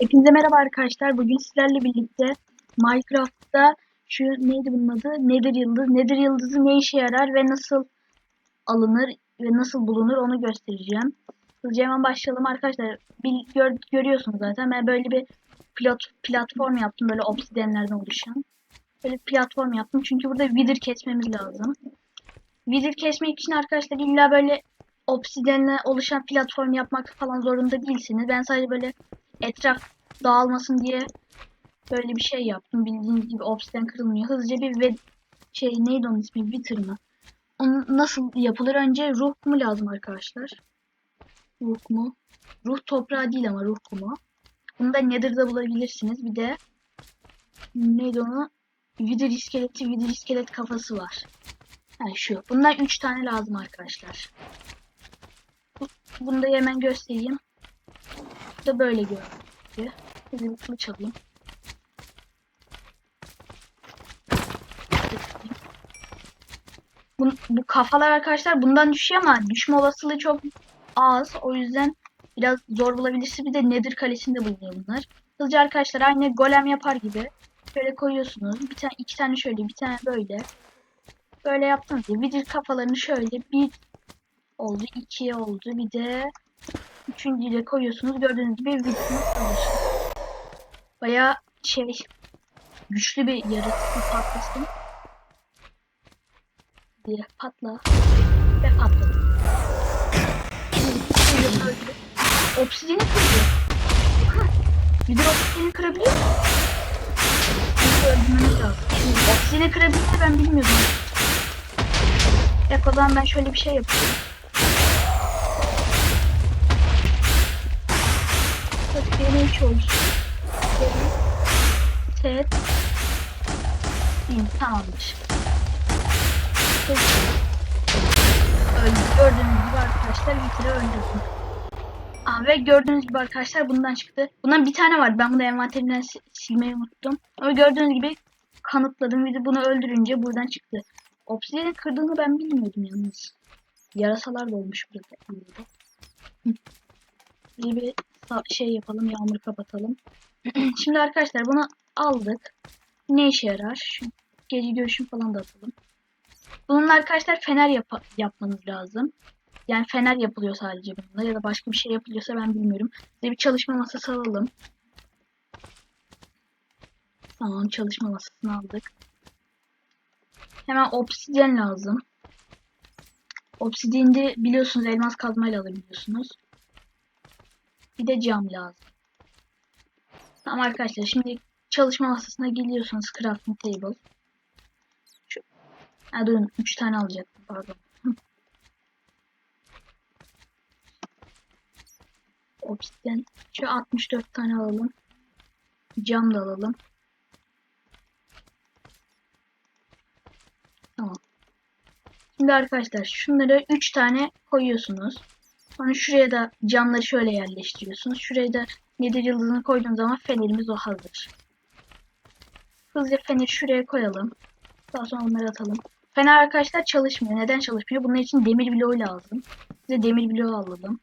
Hepinize merhaba arkadaşlar. Bugün sizlerle birlikte Minecraft'ta şu neydi bunun adı? Nether yıldız. Nether yıldızı ne işe yarar ve nasıl alınır ve nasıl bulunur onu göstereceğim. Hızlıca hemen başlayalım arkadaşlar. Bil, gör, görüyorsunuz zaten. Ben böyle bir pilot platform yaptım. Böyle obsidenlerden oluşan. Böyle bir platform yaptım. Çünkü burada wither kesmemiz lazım. Wither kesmek için arkadaşlar illa böyle obsidenle oluşan platform yapmak falan zorunda değilsiniz. Ben sadece böyle etraf dağılmasın diye böyle bir şey yaptım. Bildiğiniz gibi obsidian kırılmıyor. Hızlıca bir ve şey neydi onun ismi? Wither mı? Onu nasıl yapılır? Önce ruh kumu lazım arkadaşlar. Ruh kumu. Ruh toprağı değil ama ruh kumu. Bunu da Nether'da bulabilirsiniz. Bir de neydi onu? Wither iskeleti, Wither iskelet kafası var. Ha şu. Bundan 3 tane lazım arkadaşlar. Bu- Bunu da hemen göstereyim. Da böyle görünüyor. Hadi bir kılıç alayım. Bu, bu kafalar arkadaşlar bundan düşüyor ama düşme olasılığı çok az. O yüzden biraz zor bulabilirsiniz. Bir de Nether kalesinde bulunuyor bunlar. Hızlıca arkadaşlar aynı golem yapar gibi şöyle koyuyorsunuz. Bir tane iki tane şöyle bir tane böyle. Böyle yaptınız ya. Vidir kafalarını şöyle bir oldu, iki oldu. Bir de üçüncüyü de koyuyorsunuz. Gördüğünüz gibi vidiniz olur. Baya şey güçlü bir yaratıcı patlasın. diye patla ve patladı. Obsidiyeni kırıyor. Bir de obsidiyeni kırabiliyor mu? Öldürmemiz lazım. Obsidiyeni kırabiliyor ben bilmiyordum. Zaman ben şöyle bir şey yapıyorum. Obsidiyeni 3 olsun. Set. İyi, tamamdır. Öldü. Gördüğünüz gibi arkadaşlar kere öldürdüm. Aa, ve gördüğünüz gibi arkadaşlar bundan çıktı. Bundan bir tane var. Ben bunu envanterimden si- silmeyi unuttum. Ama gördüğünüz gibi kanıtladım. Bir de bunu öldürünce buradan çıktı. Obsidian'ı kırdığını ben bilmiyordum yalnız. Yarasalar da olmuş burada. Hı. Bir, şey yapalım. Yağmur kapatalım. Şimdi arkadaşlar bunu aldık. Ne işe yarar? Şu gece görüşüm falan da atalım. Bununla arkadaşlar fener yap yapmanız lazım. Yani fener yapılıyor sadece bununla ya da başka bir şey yapılıyorsa ben bilmiyorum. Size bir çalışma masası alalım. Tamam çalışma masasını aldık. Hemen obsidyen lazım. Obsidyeni de biliyorsunuz elmas kazmayla alabiliyorsunuz. Bir de cam lazım. Tamam arkadaşlar şimdi çalışma masasına geliyorsunuz crafting table. Şu, ha, durun 3 tane alacaktım pardon. Obsidian. Şu 64 tane alalım. Cam da alalım. Tamam. Şimdi arkadaşlar şunları 3 tane koyuyorsunuz. Sonra şuraya da camları şöyle yerleştiriyorsunuz. Şuraya da nedir yıldızını koyduğunuz zaman fenerimiz o hazır. Hızlıca feneri şuraya koyalım. Daha sonra onları atalım. Fener arkadaşlar çalışmıyor. Neden çalışmıyor? Bunun için demir bloğu lazım. Size demir bloğu alalım.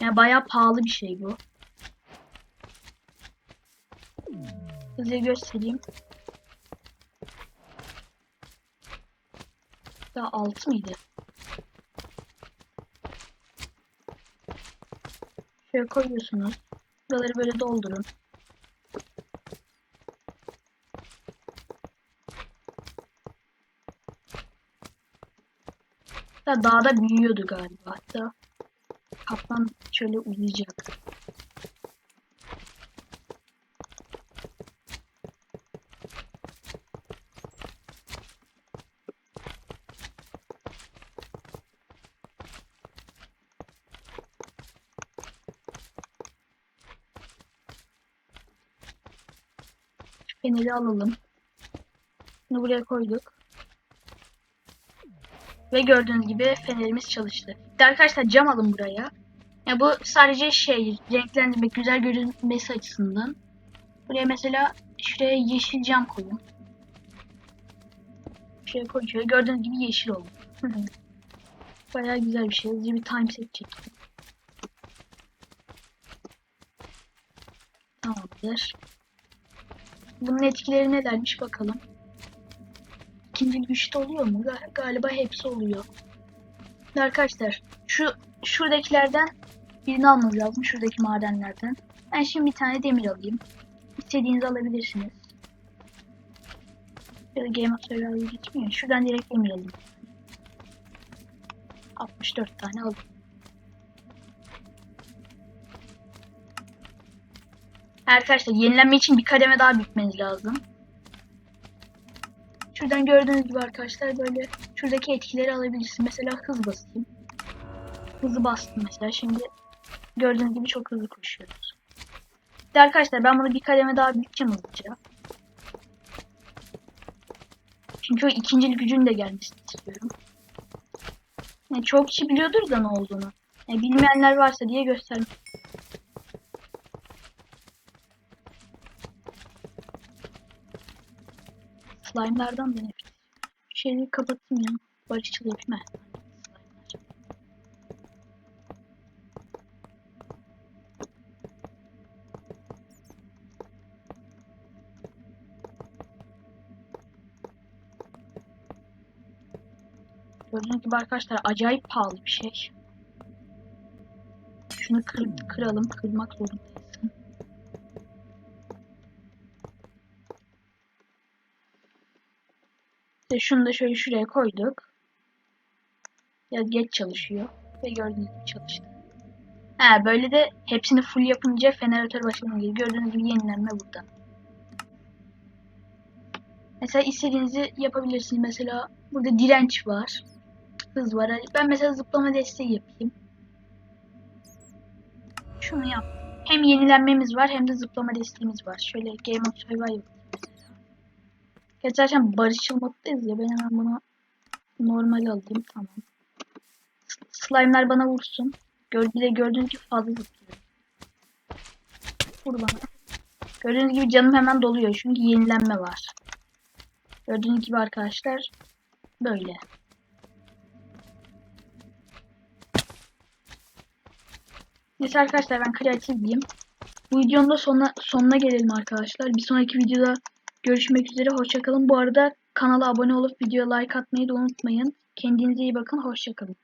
Yani bayağı pahalı bir şey bu. Size göstereyim. Daha altı mıydı? Şöyle koyuyorsunuz. Buraları böyle doldurun. Ya dağda büyüyordu galiba. Hatta kaplan şöyle uzayacak. Feneri alalım. Bunu buraya koyduk. Ve gördüğünüz gibi fenerimiz çalıştı. De arkadaşlar cam alın buraya. Ya bu sadece şey renklendirmek, güzel görünmesi açısından. Buraya mesela şuraya yeşil cam koyun. Şuraya koyun şöyle gördüğünüz gibi yeşil oldu. Bayağı güzel bir şey. Hızlıca bir time set çekeyim. Tamamdır. Bunun etkileri nelermiş bakalım. İkinci güçte oluyor mu? Ga- galiba hepsi oluyor. Arkadaşlar şu şuradakilerden birini almanız lazım. Şuradaki madenlerden. Ben şimdi bir tane demir alayım. İstediğinizi alabilirsiniz. Ya da Game of Survival gitmiyor. Şuradan direkt demir alayım. 64 tane alayım. Arkadaşlar yenilenme için bir kademe daha bitmeniz lazım. Şuradan gördüğünüz gibi arkadaşlar böyle şuradaki etkileri alabilirsiniz. Mesela hız basayım. Hızı bastım mesela. Şimdi gördüğünüz gibi çok hızlı koşuyoruz. De arkadaşlar ben bunu bir kademe daha büyüteceğim hızlıca. Çünkü o ikincil gücün de gelmesini istiyorum. Yani çok kişi biliyordur da ne olduğunu. Yani bilmeyenler varsa diye göstermek Slime'lardan da nefret. Şeyleri kapatayım ya. Barışçıl yapayım. Gördüğünüz gibi arkadaşlar acayip pahalı bir şey. Şunu kır, kıralım. Kırmak zorundayız. İşte şunu da şöyle şuraya koyduk. Biraz geç çalışıyor. Ve gördüğünüz gibi çalıştı. Ha böyle de hepsini full yapınca feneratör başlama geliyor. Gördüğünüz gibi yenilenme burada. Mesela istediğinizi yapabilirsiniz. Mesela burada direnç var. Hız var. Ben mesela zıplama desteği yapayım. Şunu yap. Hem yenilenmemiz var hem de zıplama desteğimiz var. Şöyle Game of Survival Gerçi zaten barışçıl moddayız ya. Ben hemen bunu normal alayım. Tamam. Slime'lar bana vursun. Gör, bir de gördüğünüz gibi fazla zıplıyor. Vur bana. Gördüğünüz gibi canım hemen doluyor. Çünkü yenilenme var. Gördüğünüz gibi arkadaşlar böyle. Neyse arkadaşlar ben kreatif diyeyim. Bu videonun da sonuna, sonuna gelelim arkadaşlar. Bir sonraki videoda görüşmek üzere. Hoşçakalın. Bu arada kanala abone olup videoya like atmayı da unutmayın. Kendinize iyi bakın. Hoşçakalın.